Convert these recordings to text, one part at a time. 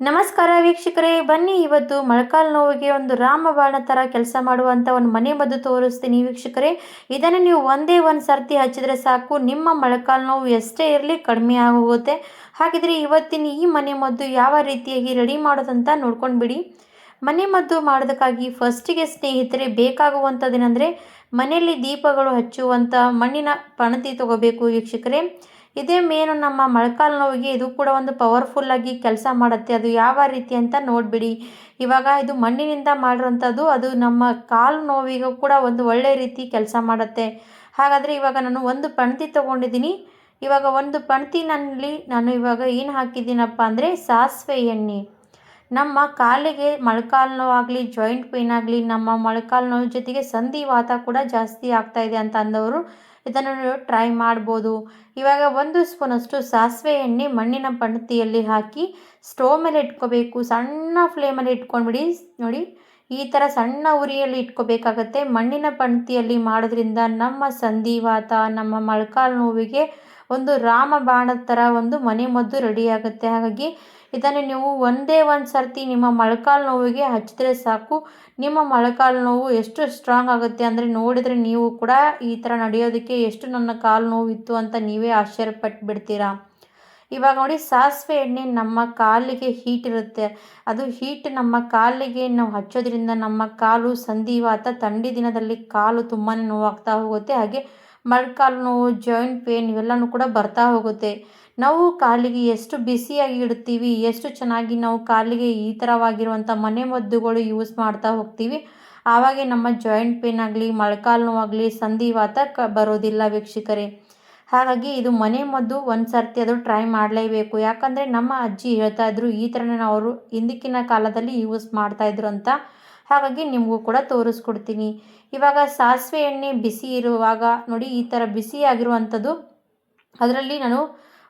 ನಮಸ್ಕಾರ ವೀಕ್ಷಕರೇ, ಬನ್ನಿ ಇವತ್ತು ಮೊಳಕಾಲು ನೋವಿಗೆ ಒಂದು ರಾಮಬಾಣ ಥರ ಕೆಲಸ ಮಾಡುವಂಥ ಒಂದು ಮನೆ ಮದ್ದು ತೋರಿಸ್ತೀನಿ ವೀಕ್ಷಕರೇ. ಇದನ್ನು ನೀವು ಒಂದೇ ಒಂದು ಸರ್ತಿ ಹಚ್ಚಿದ್ರೆ ಸಾಕು, ನಿಮ್ಮ ಮೊಳಕಾಲು ನೋವು ಎಷ್ಟೇ ಇರಲಿ ಕಡಿಮೆ ಆಗೋಗುತ್ತೆ. ಹಾಗಿದ್ರೆ ಇವತ್ತಿನ ಈ ಮನೆ ಮದ್ದು ಯಾವ ರೀತಿಯಾಗಿ ರೆಡಿ ಮಾಡೋದಂತ ನೋಡ್ಕೊಂಡು ಬಿಡಿ. ಮನೆ ಮದ್ದು ಮಾಡೋದಕ್ಕಾಗಿ ಫಸ್ಟಿಗೆ ಸ್ನೇಹಿತರೆ ಬೇಕಾಗುವಂಥದ್ದೇನೆಂದರೆ ಮನೆಯಲ್ಲಿ ದೀಪಗಳು ಹಚ್ಚುವಂಥ ಮಣ್ಣಿನ ಪಣತಿ ತಗೋಬೇಕು ವೀಕ್ಷಕರೇ. ಇದೇ ಮೇನು ನಮ್ಮ ಮೊಳಕಾಲು ನೋವಿಗೆ ಇದು ಕೂಡ ಒಂದು ಪವರ್ಫುಲ್ಲಾಗಿ ಕೆಲಸ ಮಾಡುತ್ತೆ. ಅದು ಯಾವ ರೀತಿ ಅಂತ ನೋಡಿಬಿಡಿ. ಇವಾಗ ಇದು ಮಣ್ಣಿನಿಂದ ಮಾಡಿರೋಂಥದ್ದು ಅದು ನಮ್ಮ ಕಾಲು ನೋವಿಗೂ ಕೂಡ ಒಂದು ಒಳ್ಳೆ ರೀತಿ ಕೆಲಸ ಮಾಡುತ್ತೆ. ಹಾಗಾದರೆ ಇವಾಗ ನಾನು ಒಂದು ಪಣತಿ ತೊಗೊಂಡಿದ್ದೀನಿ. ಇವಾಗ ಒಂದು ಪಣತಿನಲ್ಲಿ ನಾನು ಇವಾಗ ಏನು ಹಾಕಿದ್ದೀನಪ್ಪ ಅಂದರೆ ಸಾಸಿವೆ ಎಣ್ಣೆ. ನಮ್ಮ ಕಾಲಿಗೆ ಮೊಳಕಾಲು ನೋವಾಗಲಿ ಜಾಯಿಂಟ್ ಪೇನ್ ಆಗಲಿ, ನಮ್ಮ ಮೊಳಕಾಲು ನೋವು ಜೊತೆಗೆ ಸಂಧಿವಾತ ಕೂಡ ಜಾಸ್ತಿ ಆಗ್ತಾಯಿದೆ ಅಂತ ಅಂದವರು ಇದನ್ನು ನೀವು ಟ್ರೈ ಮಾಡ್ಬೋದು. ಇವಾಗ ಒಂದು ಸ್ಪೂನಷ್ಟು ಸಾಸಿವೆ ಎಣ್ಣೆ ಮಣ್ಣಿನ ಪಣತಿಯಲ್ಲಿ ಹಾಕಿ ಸ್ಟೋವ್ ಮೇಲೆ ಇಟ್ಕೋಬೇಕು. ಸಣ್ಣ ಫ್ಲೇಮಲ್ಲಿ ಇಟ್ಕೊಂಡ್ಬಿಡಿ. ನೋಡಿ, ಈ ಥರ ಸಣ್ಣ ಉರಿಯಲ್ಲಿ ಇಟ್ಕೋಬೇಕಾಗತ್ತೆ. ಮಣ್ಣಿನ ಪಣತಿಯಲ್ಲಿ ಮಾಡೋದ್ರಿಂದ ನಮ್ಮ ಸಂಧಿವಾತ, ನಮ್ಮ ಮೊಳಕಾಲು ನೋವಿಗೆ ಒಂದು ರಾಮಬಾಣದ ಥರ ಒಂದು ಮನೆ ಮದ್ದು ರೆಡಿ ಆಗುತ್ತೆ. ಹಾಗಾಗಿ ಇದನ್ನು ನೀವು ಒಂದೇ ಒಂದು ಸರ್ತಿ ನಿಮ್ಮ ಮೊಳಕಾಲು ನೋವಿಗೆ ಹಚ್ಚಿದ್ರೆ ಸಾಕು. ನಿಮ್ಮ ಮೊಳಕಾಲು ನೋವು ಎಷ್ಟು ಸ್ಟ್ರಾಂಗ್ ಆಗುತ್ತೆ ಅಂದರೆ ನೋಡಿದರೆ ನೀವು ಕೂಡ ಈ ಥರ ನಡೆಯೋದಕ್ಕೆ ಎಷ್ಟು ನನ್ನ ಕಾಲು ನೋವಿತ್ತು ಅಂತ ನೀವೇ ಆಶ್ಚರ್ಯಪಟ್ಟು ಬಿಡ್ತೀರಾ ಇವಾಗ ನೋಡಿ, ಸಾಸಿವೆ ಎಣ್ಣೆ ನಮ್ಮ ಕಾಲಿಗೆ ಹೀಟ್ ಇರುತ್ತೆ. ಅದು ಹೀಟ್ ನಮ್ಮ ಕಾಲಿಗೆ ನಾವು ಹಚ್ಚೋದ್ರಿಂದ ನಮ್ಮ ಕಾಲು ಸಂಧಿವಾತ ಥಂಡಿ ದಿನದಲ್ಲಿ ಕಾಲು ತುಂಬಾ ನೋವಾಗ್ತಾ ಹೋಗುತ್ತೆ. ಹಾಗೆ ಮೊಳಕಾಲು ನೋವು ಜಾಯಿಂಟ್ ಪೇನ್ ಇವೆಲ್ಲನೂ ಕೂಡ ಬರ್ತಾ ಹೋಗುತ್ತೆ. ನಾವು ಕಾಲಿಗೆ ಎಷ್ಟು ಬಿಸಿಯಾಗಿ ಇಡ್ತೀವಿ, ಎಷ್ಟು ಚೆನ್ನಾಗಿ ನಾವು ಕಾಲಿಗೆ ಈ ಥರವಾಗಿರುವಂಥ ಮನೆ ಮದ್ದುಗಳು ಯೂಸ್ ಮಾಡ್ತಾ ಹೋಗ್ತೀವಿ, ಆವಾಗೆ ನಮ್ಮ ಜಾಯಿಂಟ್ ಪೇನ್ ಆಗಲಿ ಮೊಳಕಾಲು ನೋವಾಗಲಿ ಸಂಧಿವಾತ ಕ ಬರೋದಿಲ್ಲ ವೀಕ್ಷಕರೇ. ಹಾಗಾಗಿ ಇದು ಮನೆ ಮದ್ದು ಒಂದು ಸರ್ತಿ ಅದು ಟ್ರೈ ಮಾಡಲೇಬೇಕು. ಯಾಕಂದರೆ ನಮ್ಮ ಅಜ್ಜಿ ಹೇಳ್ತಾ ಇದ್ರು, ಈ ಥರನೇ ಅವರು ಹಿಂದಿಕ್ಕಿನ ಕಾಲದಲ್ಲಿ ಯೂಸ್ ಮಾಡ್ತಾಯಿದ್ರು ಅಂತ. ಹಾಗಾಗಿ ನಿಮಗೂ ಕೂಡ ತೋರಿಸ್ಕೊಡ್ತೀನಿ. ಇವಾಗ ಸಾಸಿವೆ ಎಣ್ಣೆ ಬಿಸಿ ಇರುವಾಗ ನೋಡಿ ಈ ಥರ ಬಿಸಿಯಾಗಿರುವಂಥದ್ದು ಅದರಲ್ಲಿ ನಾನು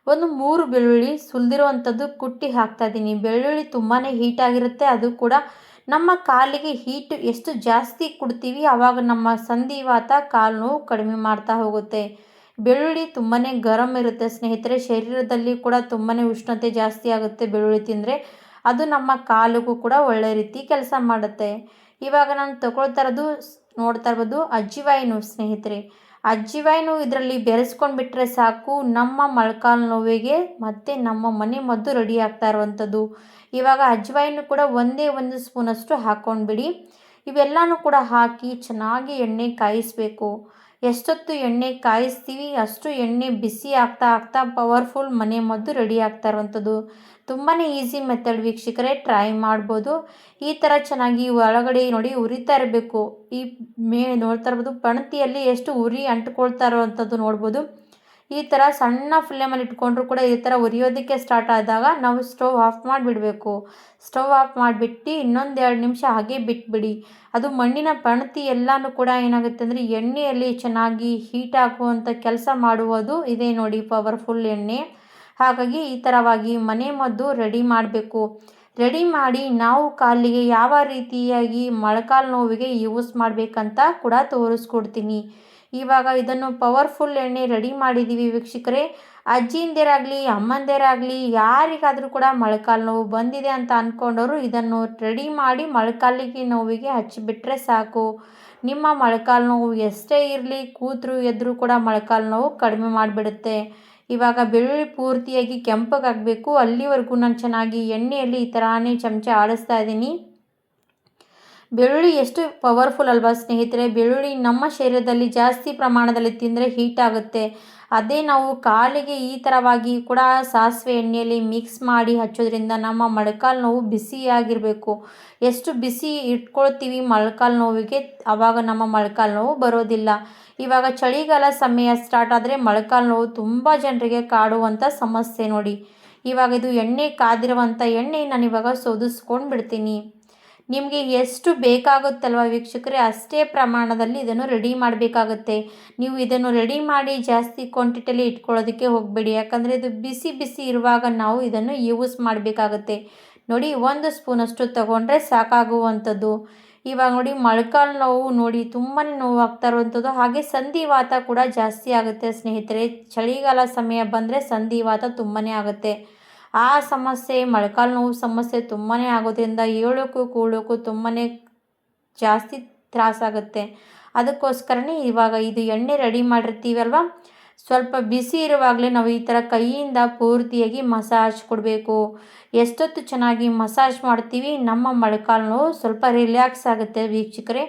ಒಂದು ಮೂರು ಬೆಳ್ಳುಳ್ಳಿ ಸುಲಿದಿರುವಂಥದ್ದು ಕುಟ್ಟಿ ಹಾಕ್ತಾ ಇದ್ದೀನಿ. ಬೆಳ್ಳುಳ್ಳಿ ತುಂಬಾ ಹೀಟಾಗಿರುತ್ತೆ ಅದು ಕೂಡ ನಮ್ಮ ಕಾಲಿಗೆ ಹೀಟ್ ಎಷ್ಟು ಜಾಸ್ತಿ ಕೊಡ್ತೀವಿ ಆವಾಗ ನಮ್ಮ ಸಂಧಿವಾತ ಕಾಲು ನೋವು ಕಡಿಮೆ ಮಾಡ್ತಾ ಹೋಗುತ್ತೆ. ಬೆಳ್ಳುಳ್ಳಿ ತುಂಬಾ ಗರಂ ಇರುತ್ತೆ, ಸ್ನೇಹಿತರೆ. ಶರೀರದಲ್ಲಿ ಕೂಡ ತುಂಬಾ ಉಷ್ಣತೆ ಜಾಸ್ತಿ ಆಗುತ್ತೆ ಬೆಳ್ಳುಳ್ಳಿ ತಿಂದರೆ. ಅದು ನಮ್ಮ ಕಾಲಿಗೂ ಕೂಡ ಒಳ್ಳೆ ರೀತಿ ಕೆಲಸ ಮಾಡುತ್ತೆ. ಇವಾಗ ನಾನು ತಗೊಳ್ತಾ ಇರೋದು ನೋಡ್ತಾ ಇರ್ಬೋದು ಅಜ್ಜಿವಾಯಿನು ಸ್ನೇಹಿತರೆ. ಅಜ್ಜಿವಾಯಿನು ಇದರಲ್ಲಿ ಬೆರೆಸ್ಕೊಂಡು ಬಿಟ್ಟರೆ ಸಾಕು, ನಮ್ಮ ಮೊಳಕಾಲು ನೋವಿಗೆ ಮತ್ತು ನಮ್ಮ ಮನೆ ಮದ್ದು ರೆಡಿ ಆಗ್ತಾ ಇರುವಂಥದ್ದು. ಇವಾಗ ಅಜ್ವಾಯಿನು ಕೂಡ ಒಂದೇ ಒಂದು ಸ್ಪೂನಷ್ಟು ಹಾಕ್ಕೊಂಡ್ಬಿಡಿ ಇವೆಲ್ಲನೂ ಕೂಡ ಹಾಕಿ ಚೆನ್ನಾಗಿ ಎಣ್ಣೆ ಕಾಯಿಸಬೇಕು. ಎಷ್ಟೊತ್ತು ಎಣ್ಣೆ ಕಾಯಿಸ್ತೀವಿ, ಅಷ್ಟು ಎಣ್ಣೆ ಬಿಸಿ ಆಗ್ತಾ ಆಗ್ತಾ ಪವರ್ಫುಲ್ ಮನೆ ಮದ್ದು ರೆಡಿ ಆಗ್ತಾ ಇರುವಂಥದ್ದು. ತುಂಬಾ ಈಸಿ ಮೆಥಡ್ ವೀಕ್ಷಕರೇ, ಟ್ರೈ ಮಾಡ್ಬೋದು. ಈ ಥರ ಚೆನ್ನಾಗಿ ಒಳಗಡೆ ನೋಡಿ ಉರಿತಾ ಇರಬೇಕು. ಈ ಮೇ ನೋಡ್ತಾ ಇರ್ಬೋದು, ಪಣತಿಯಲ್ಲಿ ಎಷ್ಟು ಉರಿ ಅಂಟ್ಕೊಳ್ತಾ ಇರುವಂಥದ್ದು ನೋಡ್ಬೋದು. ಈ ಥರ ಸಣ್ಣ ಫ್ಲೇಮಲ್ಲಿ ಇಟ್ಕೊಂಡ್ರು ಕೂಡ ಈ ಥರ ಉರಿಯೋದಕ್ಕೆ ಸ್ಟಾರ್ಟ್ ಆದಾಗ ನಾವು ಸ್ಟವ್ ಆಫ್ ಮಾಡಿಬಿಡಬೇಕು. ಸ್ಟವ್ ಆಫ್ ಮಾಡಿಬಿಟ್ಟು ಇನ್ನೊಂದು ಎರಡು ನಿಮಿಷ ಹಾಗೆ ಬಿಟ್ಬಿಡಿ. ಅದು ಮಣ್ಣಿನ ಪಣತಿ ಎಲ್ಲನೂ ಕೂಡ ಏನಾಗುತ್ತೆ ಅಂದರೆ ಎಣ್ಣೆಯಲ್ಲಿ ಚೆನ್ನಾಗಿ ಹೀಟ್ ಆಗುವಂಥ ಕೆಲಸ ಮಾಡುವುದು. ಇದೇ ನೋಡಿ ಪವರ್ಫುಲ್ ಎಣ್ಣೆ. ಹಾಗಾಗಿ ಈ ಥರವಾಗಿ ಮನೆ ಮದ್ದು ರೆಡಿ ಮಾಡಬೇಕು. ರೆಡಿ ಮಾಡಿ ನಾವು ಕಾಲಿಗೆ ಯಾವ ರೀತಿಯಾಗಿ ಮೊಳಕಾಲು ನೋವಿಗೆ ಯೂಸ್ ಮಾಡಬೇಕಂತ ಕೂಡ ತೋರಿಸ್ಕೊಡ್ತೀನಿ. ಇವಾಗ ಇದನ್ನು ಪವರ್ಫುಲ್ ಎಣ್ಣೆ ರೆಡಿ ಮಾಡಿದ್ದೀವಿ ವೀಕ್ಷಕರೇ. ಅಜ್ಜಿಯಿಂದಿರಾಗಲಿ, ಅಮ್ಮಂದಿರಾಗಲಿ, ಯಾರಿಗಾದರೂ ಕೂಡ ಮೊಳಕಾಲು ನೋವು ಬಂದಿದೆ ಅಂತ ಅಂದ್ಕೊಂಡವರು ಇದನ್ನು ರೆಡಿ ಮಾಡಿ ಮೊಳಕಾಲಿಗೆ ನೋವಿಗೆ ಹಚ್ಚಿಬಿಟ್ರೆ ಸಾಕು. ನಿಮ್ಮ ಮೊಳಕಾಲು ನೋವು ಎಷ್ಟೇ ಇರಲಿ, ಕೂತರು ಎದ್ದರೂ ಕೂಡ ಮೊಳಕಾಲು ನೋವು ಕಡಿಮೆ ಮಾಡಿಬಿಡುತ್ತೆ. ಇವಾಗ ಬೆಳ್ಳುಳ್ಳಿ ಪೂರ್ತಿಯಾಗಿ ಕೆಂಪಗಾಗಬೇಕು. ಅಲ್ಲಿವರೆಗೂ ನಾನು ಚೆನ್ನಾಗಿ ಎಣ್ಣೆಯಲ್ಲಿ ಈ ಥರನೇ ಚಮಚ ಆಡಿಸ್ತಾ ಇದ್ದೀನಿ. ಬೆಳ್ಳುಳ್ಳಿ ಎಷ್ಟು ಪವರ್ಫುಲ್ ಅಲ್ವಾ ಸ್ನೇಹಿತರೆ? ಬೆಳ್ಳುಳ್ಳಿ ನಮ್ಮ ಶರೀರದಲ್ಲಿ ಜಾಸ್ತಿ ಪ್ರಮಾಣದಲ್ಲಿ ತಿಂದರೆ ಹೀಟ್ ಆಗುತ್ತೆ. ಅದೇ ನಾವು ಕಾಲಿಗೆ ಈ ಥರವಾಗಿ ಕೂಡ ಸಾಸಿವೆ ಎಣ್ಣೆಯಲ್ಲಿ ಮಿಕ್ಸ್ ಮಾಡಿ ಹಚ್ಚೋದ್ರಿಂದ ನಮ್ಮ ಮೊಳಕಾಲು ನೋವು ಬಿಸಿಯಾಗಿರಬೇಕು. ಎಷ್ಟು ಬಿಸಿ ಇಟ್ಕೊಳ್ತೀವಿ ಮೊಳಕಾಲು ನೋವಿಗೆ ಆವಾಗ ನಮ್ಮ ಮೊಳಕಾಲು ನೋವು ಬರೋದಿಲ್ಲ. ಇವಾಗ ಚಳಿಗಾಲ ಸಮಯ ಸ್ಟಾರ್ಟ್ ಆದರೆ ಮೊಳಕಾಲು ನೋವು ತುಂಬ ಜನರಿಗೆ ಕಾಡುವಂಥ ಸಮಸ್ಯೆ ನೋಡಿ. ಇವಾಗ ಇದು ಎಣ್ಣೆ ಕಾದಿರುವಂಥ ಎಣ್ಣೆ ನಾನು ಇವಾಗ ಸೋದಿಸ್ಕೊಂಡು ಬಿಡ್ತೀನಿ ನಿಮಗೆ ಎಷ್ಟು ಬೇಕಾಗುತ್ತಲ್ವ ವೀಕ್ಷಕರೇ? ಅಷ್ಟೇ ಪ್ರಮಾಣದಲ್ಲಿ ಇದನ್ನು ರೆಡಿ ಮಾಡಬೇಕಾಗುತ್ತೆ. ನೀವು ಇದನ್ನು ರೆಡಿ ಮಾಡಿ ಜಾಸ್ತಿ ಕ್ವಾಂಟಿಟಿಯಲ್ಲಿ ಇಟ್ಕೊಳ್ಳೋದಕ್ಕೆ ಹೋಗಬೇಡಿ. ಯಾಕಂದರೆ ಇದು ಬಿಸಿ ಬಿಸಿ ಇರುವಾಗ ನಾವು ಇದನ್ನು ಯೂಸ್ ಮಾಡಬೇಕಾಗುತ್ತೆ. ನೋಡಿ, ಒಂದು ಸ್ಪೂನಷ್ಟು ತಗೊಂಡ್ರೆ ಸಾಕಾಗುವಂಥದ್ದು. ಇವಾಗ ನೋಡಿ, ಮೊಳಕಾಲು ನೋವು ನೋಡಿ ತುಂಬಾ ನೋವಾಗ್ತಾ ಇರುವಂಥದ್ದು. ಹಾಗೆ ಸಂಧಿವಾತ ಕೂಡ ಜಾಸ್ತಿ ಆಗುತ್ತೆ ಸ್ನೇಹಿತರೆ. ಚಳಿಗಾಲ ಸಮಯ ಬಂದರೆ ಸಂಧಿವಾತ ತುಂಬಾ ಆಗುತ್ತೆ. ಆ ಸಮಸ್ಯೆ, ಮೊಳಕಾಲು ನೋವು ಸಮಸ್ಯೆ ತುಂಬಾ ಆಗೋದ್ರಿಂದ ಏಳೋಕ್ಕೂ ಕೂಳೋಕ್ಕೂ ತುಂಬಾ ಜಾಸ್ತಿ ತ್ರಾಸಾಗುತ್ತೆ. ಅದಕ್ಕೋಸ್ಕರನೇ ಇವಾಗ ಇದು ಎಣ್ಣೆ ರೆಡಿ ಮಾಡಿರ್ತೀವಲ್ವ? ಸ್ವಲ್ಪ ಬಿಸಿ ಇರುವಾಗಲೇ ನಾವು ಈ ಥರ ಕೈಯಿಂದ ಪೂರ್ತಿಯಾಗಿ ಮಸಾಜ್ ಕೊಡಬೇಕು. ಎಷ್ಟೊತ್ತು ಚೆನ್ನಾಗಿ ಮಸಾಜ್ ಮಾಡ್ತೀವಿ, ನಮ್ಮ ಮೊಳಕಾಲು ನೋವು ಸ್ವಲ್ಪ ರಿಲ್ಯಾಕ್ಸ್ ಆಗುತ್ತೆ ವೀಕ್ಷಕರೇ.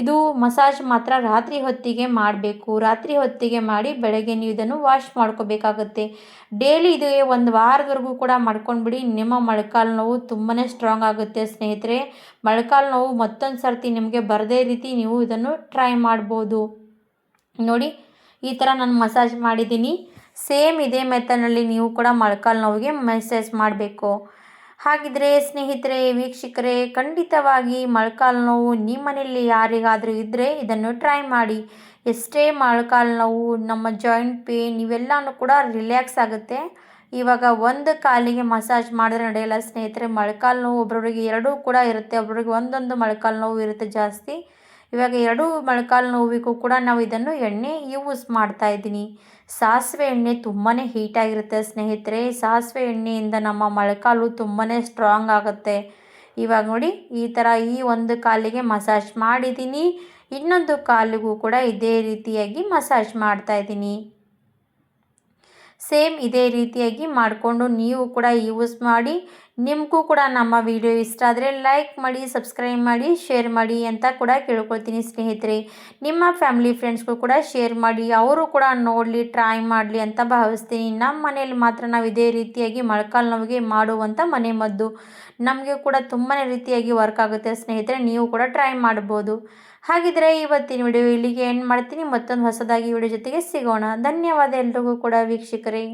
ಇದು ಮಸಾಜ್ ಮಾತ್ರ ರಾತ್ರಿ ಹೊತ್ತಿಗೆ ಮಾಡಬೇಕು. ರಾತ್ರಿ ಹೊತ್ತಿಗೆ ಮಾಡಿ ಬೆಳಗ್ಗೆ ನೀವು ಇದನ್ನು ವಾಶ್ ಮಾಡ್ಕೋಬೇಕಾಗುತ್ತೆ. ಡೈಲಿ ಇದು ಒಂದು ವಾರದವರೆಗೂ ಕೂಡ ಮಾಡ್ಕೊಂಡ್ಬಿಡಿ. ನಿಮ್ಮ ಮೊಳಕಾಲು ನೋವು ತುಂಬಾ ಸ್ಟ್ರಾಂಗ್ ಆಗುತ್ತೆ ಸ್ನೇಹಿತರೆ. ಮೊಳಕಾಲು ನೋವು ಮತ್ತೊಂದು ಸರ್ತಿ ನಿಮಗೆ ಬರದೇ ರೀತಿ ನೀವು ಇದನ್ನು ಟ್ರೈ ಮಾಡ್ಬೋದು. ನೋಡಿ, ಈ ಥರ ನಾನು ಮಸಾಜ್ ಮಾಡಿದ್ದೀನಿ. ಸೇಮ್ ಇದೇ ಮೆಥಡ್ನಲ್ಲಿ ನೀವು ಕೂಡ ಮೊಳಕಾಲು ನೋವಿಗೆ ಮಸಾಜ್ ಮಾಡಬೇಕು. ಹಾಗಿದ್ರೆ ಸ್ನೇಹಿತರೆ, ವೀಕ್ಷಕರೇ, ಖಂಡಿತವಾಗಿ ಮೊಳಕಾಲು ನೋವು ನಿಮ್ಮ ಮನೆಯಲ್ಲಿ ಯಾರಿಗಾದರೂ ಇದ್ದರೆ ಇದನ್ನು ಟ್ರೈ ಮಾಡಿ. ಎಷ್ಟೇ ಮೊಳಕಾಲು ನೋವು, ನಮ್ಮ ಜಾಯಿಂಟ್ ಪೇನ್ ಇವೆಲ್ಲನೂ ಕೂಡ ರಿಲ್ಯಾಕ್ಸ್ ಆಗುತ್ತೆ. ಇವಾಗ ಒಂದು ಕಾಲಿಗೆ ಮಸಾಜ್ ಮಾಡಿದ್ರೆ ನಡೆಯಲ್ಲ ಸ್ನೇಹಿತರೆ, ಮೊಳಕಾಲು ನೋವು ಒಬ್ಬೊಬ್ರಿಗೆ ಎರಡೂ ಕೂಡ ಇರುತ್ತೆ ಒಬ್ಬೊಬ್ರಿಗೆ ಒಂದೊಂದು ಮೊಳಕಾಲು ನೋವು ಇರುತ್ತೆ ಜಾಸ್ತಿ. ಇವಾಗ ಎರಡೂ ಮೊಳಕಾಲು ನೋವಿಗೂ ಕೂಡ ನಾವು ಇದನ್ನು ಎಣ್ಣೆ ಯೂಸ್ ಮಾಡ್ತಾ ಇದ್ದೀನಿ. ಸಾಸಿವೆ ಎಣ್ಣೆ ತುಂಬಾ ಹೀಟಾಗಿರುತ್ತೆ ಸ್ನೇಹಿತರೆ. ಸಾಸಿವೆ ಎಣ್ಣೆಯಿಂದ ನಮ್ಮ ಮೊಳಕಾಲು ತುಂಬಾ ಸ್ಟ್ರಾಂಗ್ ಆಗುತ್ತೆ. ಇವಾಗ ನೋಡಿ, ಈ ಥರ ಈ ಒಂದು ಕಾಲಿಗೆ ಮಸಾಜ್ ಮಾಡಿದ್ದೀನಿ. ಇನ್ನೊಂದು ಕಾಲಿಗೂ ಕೂಡ ಇದೇ ರೀತಿಯಾಗಿ ಮಸಾಜ್ ಮಾಡ್ತಾ ಇದ್ದೀನಿ. ಸೇಮ್ ಇದೇ ರೀತಿಯಾಗಿ ಮಾಡಿಕೊಂಡು ನೀವು ಕೂಡ ಯೂಸ್ ಮಾಡಿ ನಿಮಗೂ ಕೂಡ ನಮ್ಮ ವಿಡಿಯೋ ಇಷ್ಟ ಆದರೆ ಲೈಕ್ ಮಾಡಿ ಸಬ್ಸ್ಕ್ರೈಬ್ ಮಾಡಿ ಶೇರ್ ಮಾಡಿ ಅಂತ ಕೂಡ ಕೇಳ್ಕೊಳ್ತೀನಿ ಸ್ನೇಹಿತರೆ. ನಿಮ್ಮ ಫ್ಯಾಮಿಲಿ ಫ್ರೆಂಡ್ಸ್ಗೂ ಕೂಡ ಶೇರ್ ಮಾಡಿ, ಅವರು ಕೂಡ ನೋಡಲಿ ಟ್ರೈ ಮಾಡಲಿ ಅಂತ ಭಾವಿಸ್ತೀನಿ. ನಮ್ಮ ಮನೇಲಿ ಮಾತ್ರ ನಾವು ಇದೇ ರೀತಿಯಾಗಿ ಮೊಳಕಾಲು ನೋವಿಗೆ ಮಾಡುವಂಥ ಮನೆ ಮದ್ದು. ನಮಗೆ ಕೂಡ ತುಂಬಾ ರೀತಿಯಾಗಿ ವರ್ಕ್ ಆಗುತ್ತೆ ಸ್ನೇಹಿತರೆ, ನೀವು ಕೂಡ ಟ್ರೈ ಮಾಡ್ಬೋದು. ಹಾಗಿದ್ರೆ ಇವತ್ತಿನ ವಿಡಿಯೋ ಇಲ್ಲಿಗೆ ಎಂಡ್ ಮಾಡ್ತೀನಿ. ಮತ್ತೊಂದು ಹೊಸದಾಗಿ ವಿಡಿಯೋ ಜೊತೆಗೆ ಸಿಗೋಣ. ಧನ್ಯವಾದ ಎಲ್ರಿಗೂ ಕೂಡ ವೀಕ್ಷಕರೇ.